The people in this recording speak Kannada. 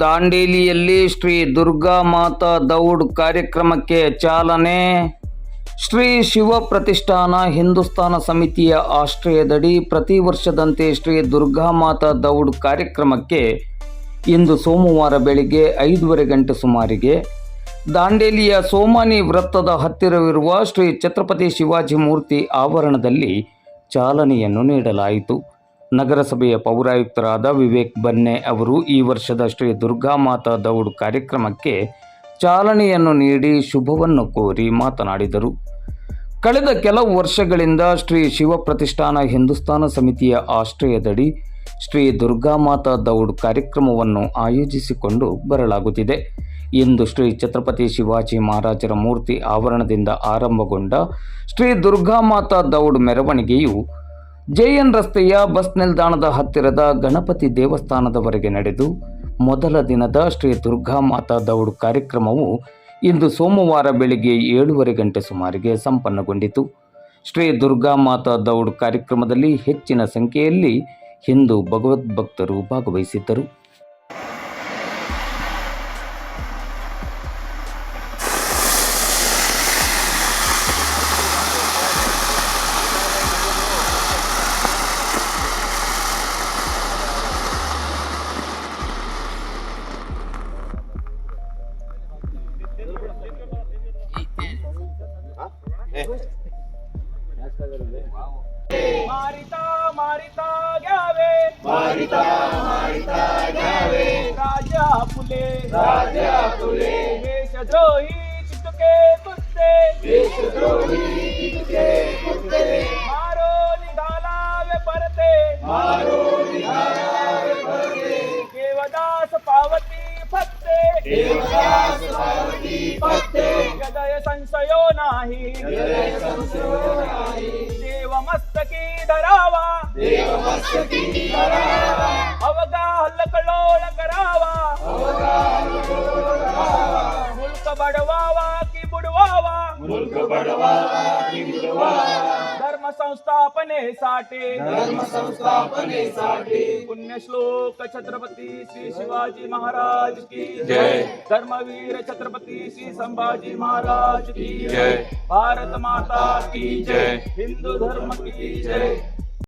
ದಾಂಡೇಲಿಯಲ್ಲಿ ಶ್ರೀ ದುರ್ಗಾ ಮಾತಾ ದೌಡ್ ಕಾರ್ಯಕ್ರಮಕ್ಕೆ ಚಾಲನೆ. ಶ್ರೀ ಶಿವ ಪ್ರತಿಷ್ಠಾನ ಹಿಂದೂಸ್ತಾನ ಸಮಿತಿಯ ಆಶ್ರಯದಡಿ ಪ್ರತಿ ವರ್ಷದಂತೆ ಶ್ರೀ ದುರ್ಗಾ ಮಾತಾ ದೌಡ್ ಕಾರ್ಯಕ್ರಮಕ್ಕೆ ಇಂದು ಸೋಮವಾರ ಬೆಳಿಗ್ಗೆ ಐದೂವರೆ ಗಂಟೆ ಸುಮಾರಿಗೆ ದಾಂಡೇಲಿಯ ಸೋಮಾನಿ ವೃತ್ತದ ಹತ್ತಿರವಿರುವ ಶ್ರೀ ಛತ್ರಪತಿ ಶಿವಾಜಿ ಮೂರ್ತಿ ಆವರಣದಲ್ಲಿ ಚಾಲನೆಯನ್ನು ನೀಡಲಾಯಿತು. ನಗರಸಭೆಯ ಪೌರಾಯುಕ್ತರಾದ ವಿವೇಕ್ ಬನ್ನೆ ಅವರು ಈ ವರ್ಷದ ಶ್ರೀ ದುರ್ಗಾ ಮಾತಾ ದೌಡ್ ಕಾರ್ಯಕ್ರಮಕ್ಕೆ ಚಾಲನೆಯನ್ನು ನೀಡಿ ಶುಭವನ್ನು ಕೋರಿ ಮಾತನಾಡಿದರು. ಕಳೆದ ಕೆಲವು ವರ್ಷಗಳಿಂದ ಶ್ರೀ ಶಿವ ಪ್ರತಿಷ್ಠಾನ ಹಿಂದೂಸ್ತಾನ ಸಮಿತಿಯ ಆಶ್ರಯದಡಿ ಶ್ರೀ ದುರ್ಗಾ ಮಾತಾ ದೌಡ್ ಕಾರ್ಯಕ್ರಮವನ್ನು ಆಯೋಜಿಸಿಕೊಂಡು ಬರಲಾಗುತ್ತಿದೆ. ಇಂದು ಶ್ರೀ ಛತ್ರಪತಿ ಶಿವಾಜಿ ಮಹಾರಾಜರ ಮೂರ್ತಿ ಆವರಣದಿಂದ ಆರಂಭಗೊಂಡ ಶ್ರೀ ದುರ್ಗಾ ಮಾತಾ ದೌಡ್ ಮೆರವಣಿಗೆಯು ಜೆಎನ್ ರಸ್ತೆಯ ಬಸ್ ನಿಲ್ದಾಣದ ಹತ್ತಿರದ ಗಣಪತಿ ದೇವಸ್ಥಾನದವರೆಗೆ ನಡೆದು ಮೊದಲ ದಿನದ ಶ್ರೀ ದುರ್ಗಾ ಮಾತಾ ದೌಡ್ ಕಾರ್ಯಕ್ರಮವು ಇಂದು ಸೋಮವಾರ ಬೆಳಿಗ್ಗೆ ಏಳೂವರೆ ಗಂಟೆ ಸುಮಾರಿಗೆ ಸಂಪನ್ನಗೊಂಡಿತು. ಶ್ರೀ ದುರ್ಗಾ ಮಾತಾ ದೌಡ್ ಕಾರ್ಯಕ್ರಮದಲ್ಲಿ ಹೆಚ್ಚಿನ ಸಂಖ್ಯೆಯಲ್ಲಿ ಹಿಂದೂ ಭಗವದ್ಭಕ್ತರು ಭಾಗವಹಿಸಿದ್ದರು. मारिता मारिता घ्यावे. मारिता मारिता घ्यावे. राजा फुले. राजा फुले. देशद्रोही चितके कुत्ते. देशद्रोही चितके कुत्ते. मारो निघालावे परते. मारो निघालावे परते. देवदास पावती फत्ते देवदास संशयो नाही. देव मस्तकी धरावा. देव मस्तकी धरावा अवगा हल्लकलोळ करावा. मुल्क बडवावा की बुडवावा. मुल्क बडवावा की बुडवावा. संस्थापनेसाठी धर्म संस्थापने साठे। पुण्य श्लोक छत्रपति श्री शिवाजी महाराज की जय। धर्मवीर छत्रपति श्री संभाजी महाराज की जय। भारत माता की जय। हिंदू धर्म की जय।